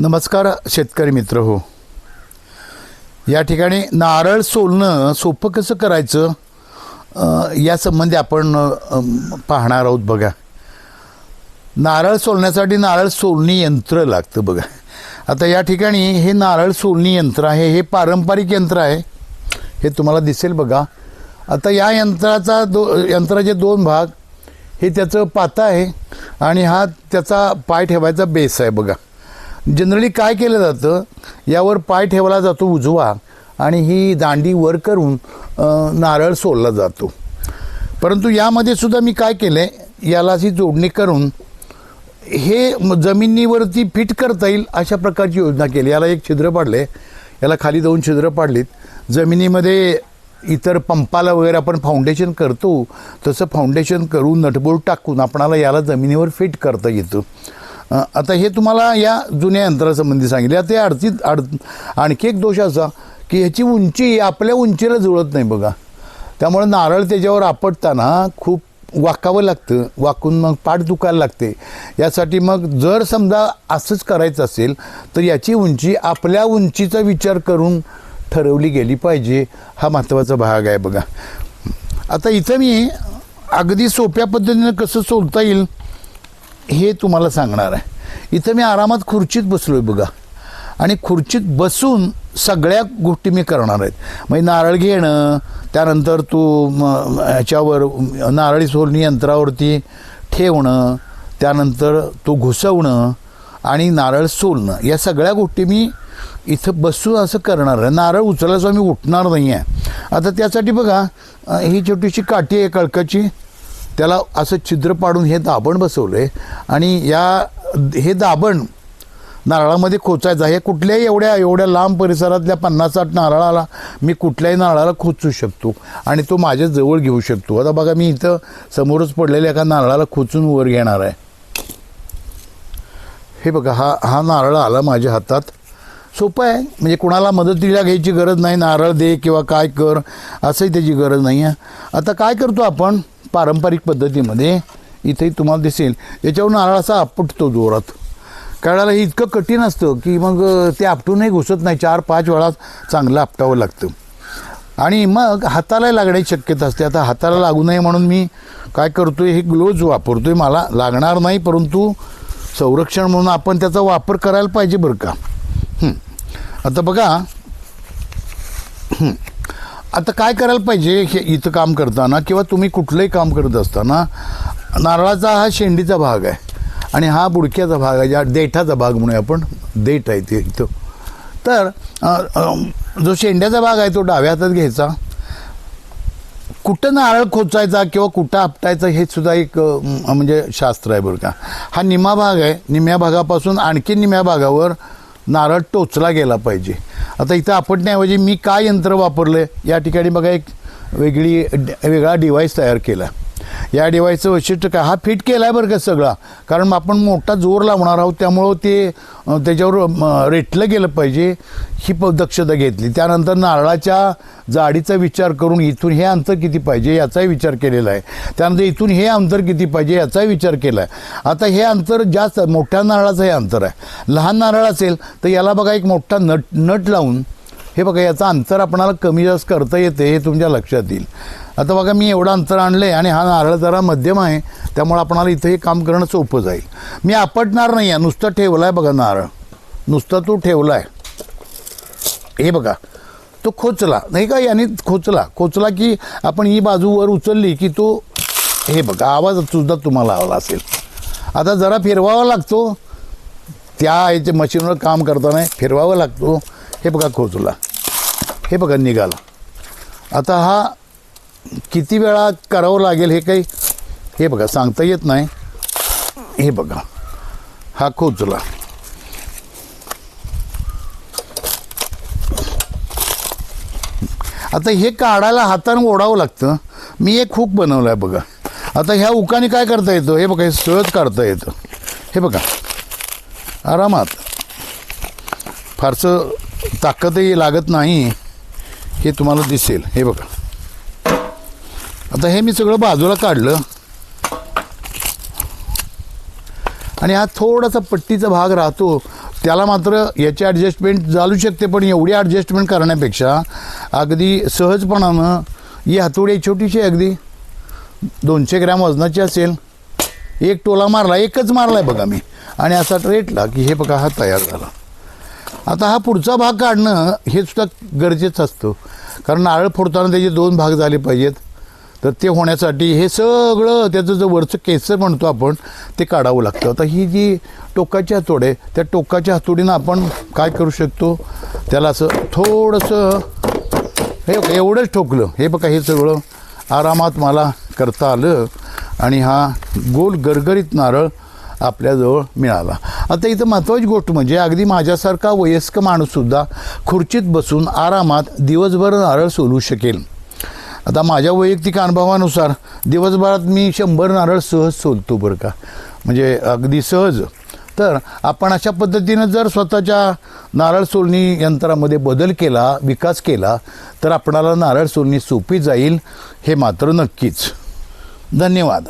नमस्कार शेतकरी मित्र हो. या ठिकाणी नारळ सोलणं सोपं कसं करायचं यासंबंधी या संबंधी आपण पाहणार आहोत बघा. नारळ सोलण्यासाठी नारळ सोलणी यंत्र लागतं बघा. आता या ठिकाणी हे नारळ सोलणी यंत्र आहे हे पारंपरिक यंत्र आहे. हे तुम्हाला दिसेल बघा. आता या यंत्राचा दो यंत्राचे दोन भाग हे त्याचं पाता आहे आणि हा त्याचा पाय ठेवायचा बेस आहे बघा. जनरली काय केलं जातं यावर पाय ठेवला जातो उजवा आणि ही दांडी वर करून नारळ सोडला जातो. परंतु यामध्ये सुद्धा मी काय केलं आहे याला जोडणी करून हे म- जमिनीवरती फिट करता येईल अशा प्रकारची योजना केली. याला एक छिद्र पाडले याला खाली दोन छिद्र पाडलीत. जमिनीमध्ये इतर पंपाला वगैरे आपण फाउंडेशन करतो तसं फाउंडेशन करून नटबोल्ट टाकून आपणाला याला जमिनीवर फिट करता येतं. आता हे तुम्हाला या जुन्या यंत्रासंबंधी सांगितले. आता या अडचणीत अड आणखी एक दोष असा की ह्याची उंची आपल्या उंचीला जुळत नाही बघा. त्यामुळे नारळ त्याच्यावर आपटताना खूप वाकावं लागतं. वाकून मग पाठ दुखायला लागते. यासाठी मग जर समजा असंच करायचं असेल तर याची उंची आपल्या उंचीचा विचार करून ठरवली गेली पाहिजे. हा महत्त्वाचा भाग आहे बघा. आता इथं मी अगदी सोप्या पद्धतीनं कसं सोडता येईल? हे तुम्हाला सांगणार आहे. इथं मी आरामात खुर्चीत बसलो आहे बघा. आणि खुर्चीत बसून सगळ्या गोष्टी मी करणार आहेत. म्हणजे नारळ घेणं त्यानंतर तू ह्याच्यावर नारळी सोलणी यंत्रावरती ठेवणं त्यानंतर तो घुसवणं आणि नारळ सोलणं. या सगळ्या गोष्टी मी इथं बसून असं करणार आहे. नारळ उचलायचं मी उठणार नाही आहे आता त्यासाठी बघा ही छोटीशी काठी आहे कळकाची. त्याला असं छिद्र पाडून हे दाबण बसवलं आहे आणि या हे दाबण नारळामध्ये खोचायचं. हे कुठल्याही एवढ्या एवढ्या लांब परिसरातल्या पन्नास साठ नारळाला मी कुठल्याही नारळाला खोचू शकतो आणि तो माझ्या जवळ घेऊ शकतो. आता बघा मी इथं समोरच पडलेल्या एका नारळाला खोचून वर घेणार आहे. हे बघा हा हा नारळ आला माझ्या हातात. सोपं आहे. म्हणजे कुणाला मदतीला घ्यायची गरज नाही. नारळ दे किंवा काय कर असंही त्याची गरज नाही आहे आता काय करतो आपण? पारंपरिक पद्धतीमध्ये इथेही तुम्हाला दिसेल. याच्यावर नारळ असा आपटतो जोरात. कळायला हे इतकं कठीण असतं की मग ते आपटूनही घुसत नाही. चार पाच वेळा चांगलं आपटावं लागतं. आणि मग हाताला लागण्याची शक्यता असते. आता हाताला लागू नये म्हणून मी काय करतो आहे हे ग्लोव्ज आहे मला लागणार नाही परंतु संरक्षण म्हणून आपण त्याचा वापर करायला पाहिजे बरं का. आता बघा. आता काय करायला पाहिजे? हे इथं काम करताना किंवा तुम्ही कुठलंही काम करत असताना नारळाचा हा शेंडीचा भाग आहे आणि हा बुडक्याचा भाग आहे ज्या देठाचा भाग म्हणूया आपण. देठ आहे ते इथं. तर जो शेंड्याचा भाग आहे तो डाव्या हातात घ्यायचा. कुठं नारळ खोचायचा किंवा कुठं आपटायचा हे सुद्धा एक म्हणजे शास्त्र आहे बरं का. हा निमा भाग आहे. निम्या भागापासून आणखी निम्या भागावर नारळ टोचला गेला पाहिजे. आता इथं आपटण्याऐवजी मी काय यंत्र वापरलं या ठिकाणी बघा एक वेगळी वेगळा डिव्हाइस तयार केला. या डिवाईसचं वैशिष्ट्य काय? हा फिट केला आहे बरं का सगळा. कारण आपण मोठा जोर लावणार आहोत त्यामुळं ते त्याच्यावर रेटलं गेलं पाहिजे ही प दक्षता घेतली. त्यानंतर नारळाच्या जाडीचा विचार करून इथून हे अंतर किती पाहिजे याचाही विचार केलेला आहे. त्यानंतर इथून हे अंतर किती पाहिजे याचाही विचार केला आहे आता हे अंतर जास्त मोठ्या नारळाचं हे अंतर आहे. लहान नारळ असेल तर याला बघा एक मोठा नट नट लावून हे बघा याचं अंतर आपणाला कमी जास्त करता येते हे तुमच्या लक्षात येईल. आता बघा मी एवढं अंतर आणलं आहे आणि हा नारळ जरा मध्यम आहे त्यामुळे आपणाला इथं हे काम करणं सोपं जाईल. मी आपटणार नाही आहे नुसतं ठेवला आहे बघा नारळ. नुसतं तो ठेवला आहे हे बघा तो खोचला. नाही का याने खोचला. खोचला की आपण ही बाजू वर उचलली की तो हे बघा आवाज सुद्धा तुम्हाला आला असेल. आता जरा फिरवावा लागतो. त्या याच्या मशीनवर काम करताना फिरवावा लागतो. हे बघा खोचला. हे बघा निघाला. आता हा किती वेळा करावं लागेल हे काही? हे बघा सांगता येत नाही. हे बघा हा खोचला. आता हे काढायला हातानं ओढावं लागतं. मी एक हुक बनवलं आहे बघा. आता ह्या उकाने काय करता येतं? हे बघा हे सहज काढता येतं. हे बघा आरामात. फारसं ताकदही लागत नाही. हे तुम्हाला दिसेल. हे बघा. आता हे मी सगळं बाजूला काढलं. आणि हा थोडासा पट्टीचा भाग राहतो. त्याला मात्र याची ॲडजस्टमेंट चालू शकते पण एवढी ॲडजस्टमेंट करण्यापेक्षा अगदी सहजपणानं ही हातोडी छोटीशी अगदी. दोनशे ग्रॅम वजनाची असेल. एक टोला मारला एकच मारला आहे बघा मी. आणि असा रेटला की हे बघा हा तयार झाला. आता हा पुढचा भाग काढणं हे सुद्धा गरजेचं असतं. कारण नारळ फोडताना त्याचे दोन भाग झाले पाहिजेत. तर ते होण्यासाठी हे सगळं त्याचं जे वरचं केसर म्हणतो आपण ते काढावं लागतं. आता ही जी टोकाची हातोड आहे त्या टोकाच्या हातोडीनं आपण काय करू शकतो? त्याला असं थोडंसं हे एवढंच ठोकलं. हे बघा हे सगळं आरामात मला करता आलं आणि हा गोल गरगरीत नारळ आपल्याजवळ मिळाला. आता इथं महत्त्वाची गोष्ट म्हणजे अगदी माझ्यासारखा वयस्क माणूससुद्धा खुर्चीत बसून आरामात दिवसभर नारळ सोलू शकेल. आता माझ्या वैयक्तिक अनुभवानुसार दिवसभरात मी शंभर नारळ सहज सोलतो बरं का. म्हणजे अगदी सहज. तर आपण अशा पद्धतीनं जर स्वतःच्या नारळ सोलणी यंत्रामध्ये बदल केला विकास केला तर आपणाला नारळ सोलणी सोपी जाईल हे मात्र नक्कीच. धन्यवाद.